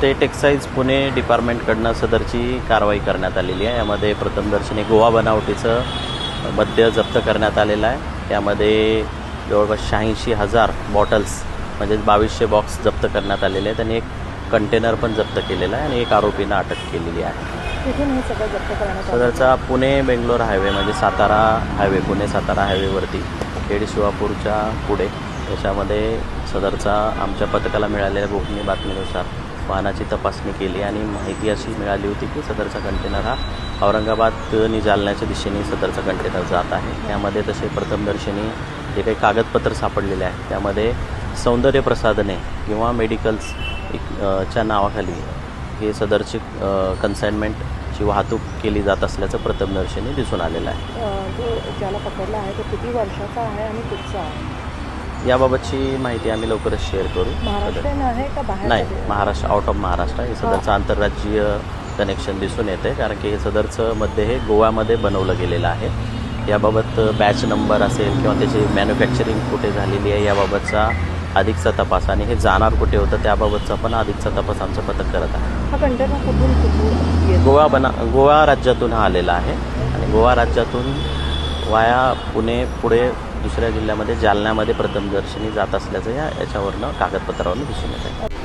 State excise Pune डिपार्टमेंटकडनं सदरची कारवाई करण्यात आलेली आहे. यामध्ये प्रथमदर्शनी गोवा बनावटीचं मद्य जप्त करण्यात आलेलं आहे. त्यामध्ये जवळपास शहाऐंशी हजार बॉटल्स म्हणजेच बावीसशे बॉक्स जप्त करण्यात आलेले आहेत आणि एक कंटेनर पण जप्त केलेला आहे आणि एक आरोपींना अटक केलेली आहे. हे सदरचा पुणे बेंगलोर हायवे म्हणजे सातारा हायवे पुणे सातारा हायवेवरती खेड शिवापूरच्या पुढे. त्याच्यामध्ये सदरचा आमच्या पथकाला मिळालेल्या गोपनीय बातमीनुसार वाहनाची तपासणी केली आणि माहिती अशी मिळाली होती की सदरचा कंटेनर हा औरंगाबाद आणि जालन्याच्या दिशेने सदरचा कंटेनर जात आहे. त्यामध्ये तसे प्रथमदर्शनी जे काही कागदपत्र सापडलेले आहेत त्यामध्ये सौंदर्य प्रसाधने किंवा मेडिकल्स एक च्या नावाखाली हे सदरची कन्साइनमेंटची वाहतूक केली जात असल्याचं प्रथमदर्शनी दिसून आलेलं आहे. जो ज्याला पकडला आहे तो किती वर्षाचा आहे आणि कुठचा आहे? याबाबतची माहिती आम्ही लवकरच शेअर करू. नाही महाराष्ट्र आउट ऑफ महाराष्ट्र हे सदरचं आंतरराज्यीय कनेक्शन दिसून येते कारण की हे सदरचं मध्ये हे गोव्यामध्ये बनवलं गेलेलं आहे. याबाबत बॅच नंबर असेल किंवा त्याची मॅन्युफॅक्चरिंग कुठे झालेली आहे याबाबतचा अधिकचा तपास आणि हे जाणार कुठे होतं त्याबाबतचा पण अधिकचा तपास आमचं पथक करत आहे. गोवा बना गोवा राज्यातून हा आलेला आहे. आणि गोवा राज्यातून वाया पुणे पुढे दुसऱ्या जिल्ह्यामध्ये जालन्यामध्ये प्रथमदर्शनी जात असल्याचं या याच्यावरनं कागदपत्रावरून दिसून येत आहे.